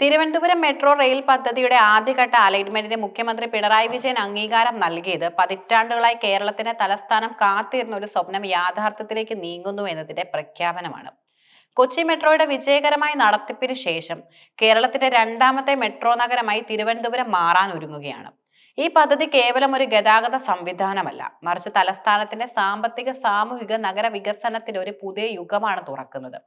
Thiruvananthapuram metro rail പദ്ധതിയുടെ ആദ്യഘട്ട അലൈൻമെന്റിന് മുഖ്യമന്ത്രി പിണറായി വിജയൻ അംഗീകാരം നൽകിയത്. പതിറ്റാണ്ടുകളായി കേരളത്തിന്റെ തലസ്ഥാനം കാത്തിരുന്ന ഒരു സ്വപ്നം യാഥാർത്ഥ്യത്തിലേക്ക് നീങ്ങുന്നു എന്നതിന്റെ പ്രഖ്യാപനമാണ്. കൊച്ചി മെട്രോയുടെ വിജയകരമായ നടത്തിപ്പിന് ശേഷം കേരളത്തിന്റെ രണ്ടാമത്തെ മെട്രോ നഗരമായി തിരുവനന്തപുരം മാറാൻ ഒരുങ്ങുകയാണ്. ഈ പദ്ധതി കേവലം ഒരു ഗതാഗത സംവിധാനമല്ല. മറിച്ച് തലസ്ഥാനത്തിന്റെ സാമ്പത്തിക സാമൂഹിക നഗര വികസനത്തിന് ഒരു പുതിയ യുഗമാണ് തുറക്കുന്നത്.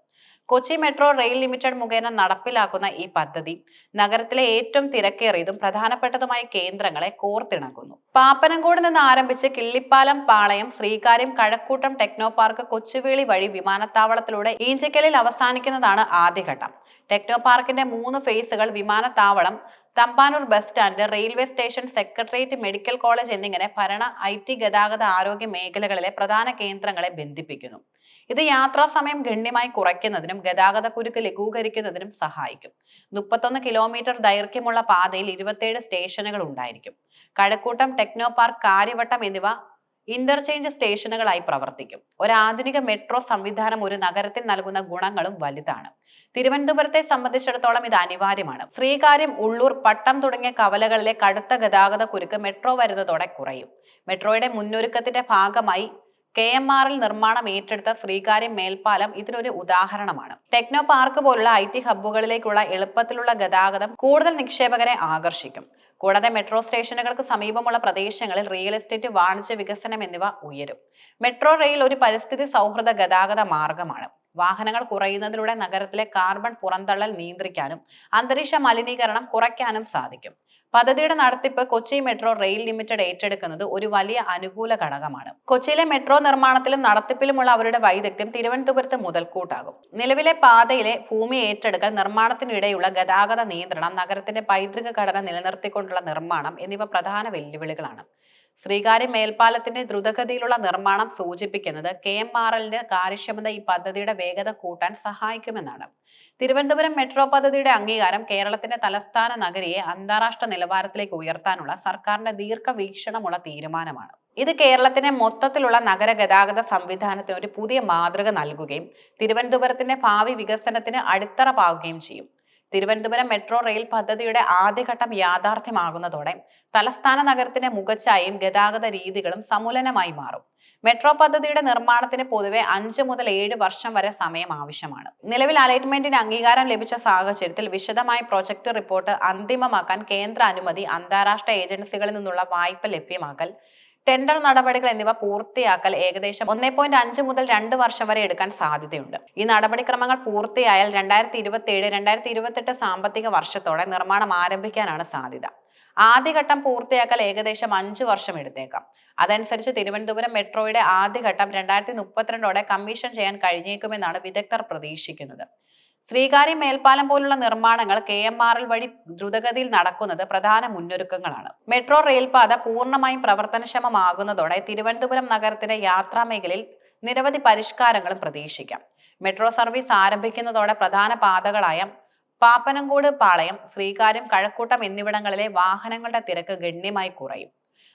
കൊച്ചി മെട്രോ റെയിൽ ലിമിറ്റഡ് മുഖേന നടപ്പിലാക്കുന്ന ഈ പദ്ധതി നഗരത്തിലെ ഏറ്റവും തിരക്കേറിയതും പ്രധാനപ്പെട്ടതുമായ കേന്ദ്രങ്ങളെ കോർത്തിണക്കുന്നു. പാപ്പനംകോട് നിന്ന് ആരംഭിച്ച് കിള്ളിപ്പാലം പാളയം ശ്രീകാര്യം കഴക്കൂട്ടം ടെക്നോ പാർക്ക് കൊച്ചുവേളി വഴി വിമാനത്താവളത്തിലൂടെ ഈഞ്ചക്കലിൽ അവസാനിക്കുന്നതാണ് ആദ്യഘട്ടം. ടെക്നോ പാർക്കിന്റെ മൂന്ന് ഫേസുകൾ വിമാനത്താവളം Thampanoor bus stand railway station secretariat medical college എന്നിങ്ങനെ ഭരണ ഐ ടി ഗതാഗത ആരോഗ്യ മേഖലകളിലെ പ്രധാന കേന്ദ്രങ്ങളെ ബന്ധിപ്പിക്കുന്നു. ഇത് യാത്രാ സമയം ഗണ്യമായി കുറയ്ക്കുന്നതിനും ഗതാഗത കുരുക്ക് ലഘൂകരിക്കുന്നതിനും സഹായിക്കും. മുപ്പത്തൊന്ന് കിലോമീറ്റർ ദൈർഘ്യമുള്ള പാതയിൽ ഇരുപത്തിയേഴ് സ്റ്റേഷനുകൾ ഉണ്ടായിരിക്കും. കഴക്കൂട്ടം ടെക്നോ പാർക്ക് കാര്യവട്ടം എന്നിവ ഇന്റർചേഞ്ച് സ്റ്റേഷനുകളായി പ്രവർത്തിക്കും. ഒരു ആധുനിക മെട്രോ സംവിധാനം ഒരു നഗരത്തിൽ നൽകുന്ന ഗുണങ്ങളും വലുതാണ്. തിരുവനന്തപുരത്തെ സംബന്ധിച്ചിടത്തോളം ഇത് അനിവാര്യമാണ്. ശ്രീകാര്യം ഉള്ളൂർ പട്ടം തുടങ്ങിയ കവലകളിലെ കടുത്ത ഗതാഗത കുരുക്ക് മെട്രോ വരുന്നതോടെ കുറയും. മെട്രോയുടെ മുന്നൊരുക്കത്തിന്റെ ഭാഗമായി കെ എം ആറിൽ നിർമ്മാണം ഏറ്റെടുത്ത ശ്രീകാര്യം മേൽപ്പാലം ഇതിനൊരു ഉദാഹരണമാണ്. ടെക്നോ പാർക്ക് പോലുള്ള ഐ ടി ഹബ്ബുകളിലേക്കുള്ള എളുപ്പത്തിലുള്ള ഗതാഗതം കൂടുതൽ നിക്ഷേപകരെ ആകർഷിക്കും. കൂടാതെ മെട്രോ സ്റ്റേഷനുകൾക്ക് സമീപമുള്ള പ്രദേശങ്ങളിൽ റിയൽ എസ്റ്റേറ്റ് വാണിജ്യ വികസനം എന്നിവ ഉയരും. മെട്രോ റെയിൽ ഒരു പരിസ്ഥിതി സൗഹൃദ ഗതാഗത മാർഗമാണ്. വാഹനങ്ങൾ കുറയുന്നതിലൂടെ നഗരത്തിലെ കാർബൺ പുറന്തള്ളൽ നിയന്ത്രിക്കാനും അന്തരീക്ഷ മലിനീകരണം കുറയ്ക്കാനും സാധിക്കും. പദ്ധതിയുടെ നടത്തിപ്പ് കൊച്ചി മെട്രോ റെയിൽ ലിമിറ്റഡ് ഏറ്റെടുക്കുന്നത് ഒരു വലിയ അനുകൂല ഘടകമാണ്. കൊച്ചിയിലെ മെട്രോ നിർമ്മാണത്തിലും നടത്തിപ്പിലുമുള്ള അവരുടെ വൈദഗ്ധ്യം തിരുവനന്തപുരത്ത് മുതൽക്കൂട്ടാകും. നിലവിലെ പാതയിലെ ഭൂമി ഏറ്റെടുക്കൽ നിർമ്മാണത്തിനിടെയുള്ള ഗതാഗത നിയന്ത്രണം നഗരത്തിന്റെ പൈതൃക ഘടന നിലനിർത്തിക്കൊണ്ടുള്ള നിർമ്മാണം എന്നിവ പ്രധാന വെല്ലുവിളികളാണ്. ശ്രീകാര്യം മേൽപ്പാലത്തിന്റെ ദ്രുതഗതിയിലുള്ള നിർമ്മാണം സൂചിപ്പിക്കുന്നത് കെ എം ആർ എല്ലിന്റെ കാര്യക്ഷമത ഈ പദ്ധതിയുടെ വേഗത കൂട്ടാൻ സഹായിക്കുമെന്നാണ്. തിരുവനന്തപുരം മെട്രോ പദ്ധതിയുടെ അംഗീകാരം കേരളത്തിന്റെ തലസ്ഥാന നഗരിയെ അന്താരാഷ്ട്ര നിലവാരത്തിലേക്ക് ഉയർത്താനുള്ള സർക്കാരിന്റെ ദീർഘവീക്ഷണമുള്ള തീരുമാനമാണ്. ഇത് കേരളത്തിന്റെ മൊത്തത്തിലുള്ള നഗര ഗതാഗത സംവിധാനത്തിന് ഒരു പുതിയ മാതൃക നൽകുകയും തിരുവനന്തപുരത്തിന്റെ ഭാവി വികസനത്തിന് അടിത്തറ പാവുകയും ചെയ്യും. തിരുവനന്തപുരം മെട്രോ റെയിൽ പദ്ധതിയുടെ ആദ്യഘട്ടം യാഥാർത്ഥ്യമാകുന്നതോടെ തലസ്ഥാന നഗരത്തിന്റെ മുഖച്ഛായയും ഗതാഗത രീതികളും സമൂലനമായി മാറും. മെട്രോ പദ്ധതിയുടെ നിർമ്മാണത്തിന് പൊതുവെ അഞ്ച് മുതൽ ഏഴ് വർഷം വരെ സമയം ആവശ്യമാണ്. നിലവിൽ അലൈൻമെന്റിന് അംഗീകാരം ലഭിച്ച സാഹചര്യത്തിൽ വിശദമായ പ്രൊജക്ട് റിപ്പോർട്ട് അന്തിമമാക്കാൻ കേന്ദ്ര അനുമതി അന്താരാഷ്ട്ര ഏജൻസികളിൽ നിന്നുള്ള വായ്പ ലഭ്യമാക്കൽ ടെൻഡർ നടപടികൾ എന്നിവ പൂർത്തിയാക്കൽ ഏകദേശം ഒന്നേ പോയിന്റ് അഞ്ച് മുതൽ രണ്ട് വർഷം വരെ എടുക്കാൻ സാധ്യതയുണ്ട്. ഈ നടപടിക്രമങ്ങൾ പൂർത്തിയായാൽ രണ്ടായിരത്തി ഇരുപത്തി ഏഴ് രണ്ടായിരത്തി ഇരുപത്തെട്ട് സാമ്പത്തിക വർഷത്തോടെ നിർമ്മാണം ആരംഭിക്കാനാണ് സാധ്യത. ആദ്യഘട്ടം പൂർത്തിയാക്കൽ ഏകദേശം അഞ്ചു വർഷം എടുത്തേക്കാം. അതനുസരിച്ച് തിരുവനന്തപുരം മെട്രോയുടെ ആദ്യഘട്ടം രണ്ടായിരത്തി മുപ്പത്തിരണ്ടോടെ കമ്മീഷൻ ചെയ്യാൻ കഴിഞ്ഞേക്കുമെന്നാണ് വിദഗ്ധർ പ്രതീക്ഷിക്കുന്നത്. ശ്രീകാര്യം മേൽപ്പാലം പോലുള്ള നിർമ്മാണങ്ങൾ കെ എം ആർ എൽ വഴി ദ്രുതഗതിയിൽ നടക്കുന്നത് പ്രധാന മുന്നൊരുക്കങ്ങളാണ്. മെട്രോ റെയിൽപാത പൂർണമായും പ്രവർത്തനക്ഷമമാകുന്നതോടെ തിരുവനന്തപുരം നഗരത്തിലെ യാത്രാ മേഖലയിൽ നിരവധി പരിഷ്കാരങ്ങളും പ്രതീക്ഷിക്കാം. മെട്രോ സർവീസ് ആരംഭിക്കുന്നതോടെ പ്രധാന പാതകളായ പാപ്പനംകോട് പാളയം ശ്രീകാര്യം കഴക്കൂട്ടം എന്നിവിടങ്ങളിലെ വാഹനങ്ങളുടെ തിരക്ക് ഗണ്യമായി കുറയും.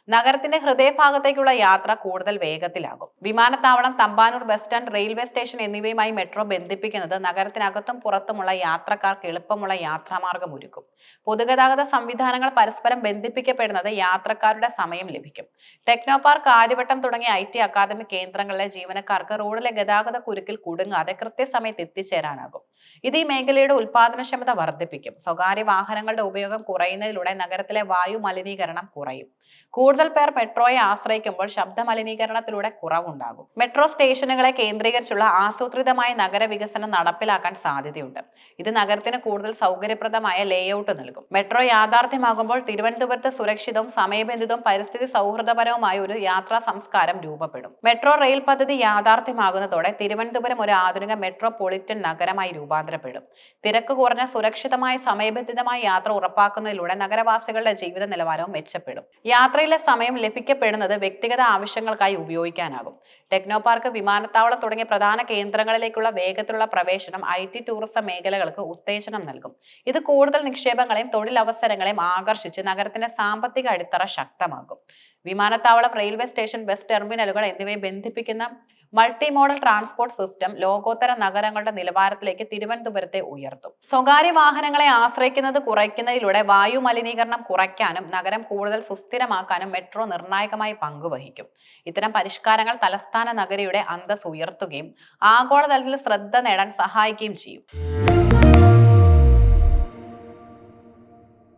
നഗരത്തിന്റെ ഹൃദയഭാഗത്തേക്കുള്ള യാത്ര കൂടുതൽ വേഗത്തിലാകും. വിമാനത്താവളം Thampanoor bus stand railway station എന്നിവയുമായി മെട്രോ ബന്ധിപ്പിക്കുന്നത് നഗരത്തിനകത്തും പുറത്തുമുള്ള യാത്രക്കാർക്ക് എളുപ്പമുള്ള യാത്രാമാർഗം ഒരുക്കും. പൊതുഗതാഗത സംവിധാനങ്ങൾ പരസ്പരം ബന്ധിപ്പിക്കപ്പെടുന്നത് യാത്രക്കാരുടെ സമയം ലഭിക്കും. ടെക്നോ പാർക്ക് ആര്യവട്ടം തുടങ്ങിയ ഐ ടി അക്കാദമി കേന്ദ്രങ്ങളിലെ ജീവനക്കാർക്ക് റോഡിലെ ഗതാഗത കുരുക്കിൽ കുടുങ്ങാതെ കൃത്യസമയത്ത് എത്തിച്ചേരാനാകും. ഇത് ഈ മേഖലയുടെ ഉൽപാദനക്ഷമത വർദ്ധിപ്പിക്കും. സ്വകാര്യ വാഹനങ്ങളുടെ ഉപയോഗം കുറയുന്നതിലൂടെ നഗരത്തിലെ വായു മലിനീകരണം കുറയും. കൂടുതൽ പേർ മെട്രോയെ ആശ്രയിക്കുമ്പോൾ ശബ്ദ മലിനീകരണത്തിലൂടെ കുറവുണ്ടാകും. മെട്രോ സ്റ്റേഷനുകളെ കേന്ദ്രീകരിച്ചുള്ള ആസൂത്രിതമായ നഗര വികസനം നടപ്പിലാക്കാൻ സാധ്യതയുണ്ട്. ഇത് നഗരത്തിന് കൂടുതൽ സൗകര്യപ്രദമായ ലേഔട്ട് നൽകും. മെട്രോ യാഥാർത്ഥ്യമാകുമ്പോൾ തിരുവനന്തപുരത്ത് സുരക്ഷിതവും സമയബന്ധിതവും പരിസ്ഥിതി സൗഹൃദപരവുമായ ഒരു യാത്രാ സംസ്കാരം രൂപപ്പെടും. മെട്രോ റെയിൽ പദ്ധതി യാഥാർത്ഥ്യമാകുന്നതോടെ തിരുവനന്തപുരം ഒരു ആധുനിക മെട്രോപൊളിറ്റൻ നഗരമായി രൂപാന്തരപ്പെടും. തിരക്ക് കുറഞ്ഞ സുരക്ഷിതമായ സമയബന്ധിതമായ യാത്ര ഉറപ്പാക്കുന്നതിലൂടെ നഗരവാസികളുടെ ജീവിത നിലവാരവും മെച്ചപ്പെടും. യാത്രയിലെ സമയം ലഭിക്കപ്പെടുന്നത് വ്യക്തിഗത ആവശ്യങ്ങൾക്കായി ഉപയോഗിക്കാനാകും. ടെക്നോ പാർക്ക് വിമാനത്താവളം തുടങ്ങിയ പ്രധാന കേന്ദ്രങ്ങളിലേക്കുള്ള വേഗത്തിലുള്ള പ്രവേശനം ഐ ടി ടൂറിസം മേഖലകൾക്ക് ഉത്തേജനം നൽകും. ഇത് കൂടുതൽ നിക്ഷേപങ്ങളെയും തൊഴിലവസരങ്ങളെയും ആകർഷിച്ച് നഗരത്തിന്റെ സാമ്പത്തിക അടിത്തറ ശക്തമാക്കും. വിമാനത്താവളം റെയിൽവേ സ്റ്റേഷൻ ബസ് ടെർമിനലുകൾ എന്നിവയെ ബന്ധിപ്പിക്കുന്ന മൾട്ടി മോഡൽ ട്രാൻസ്പോർട്ട് സിസ്റ്റം ലോകോത്തര നഗരങ്ങളുടെ നിലവാരത്തിലേക്ക് തിരുവനന്തപുരത്തെ ഉയർത്തും. സ്വകാര്യ വാഹനങ്ങളെ ആശ്രയിക്കുന്നത് കുറയ്ക്കുന്നതിലൂടെ വായു മലിനീകരണം കുറയ്ക്കാനും നഗരം കൂടുതൽ സുസ്ഥിരമാക്കാനും മെട്രോ നിർണായകമായി പങ്കുവഹിക്കും. ഇത്തരം പരിഷ്കാരങ്ങൾ തലസ്ഥാന നഗരിയുടെ അന്തസ് ഉയർത്തുകയും ആഗോളതലത്തിൽ ശ്രദ്ധ നേടാൻ സഹായിക്കുകയും ചെയ്യും.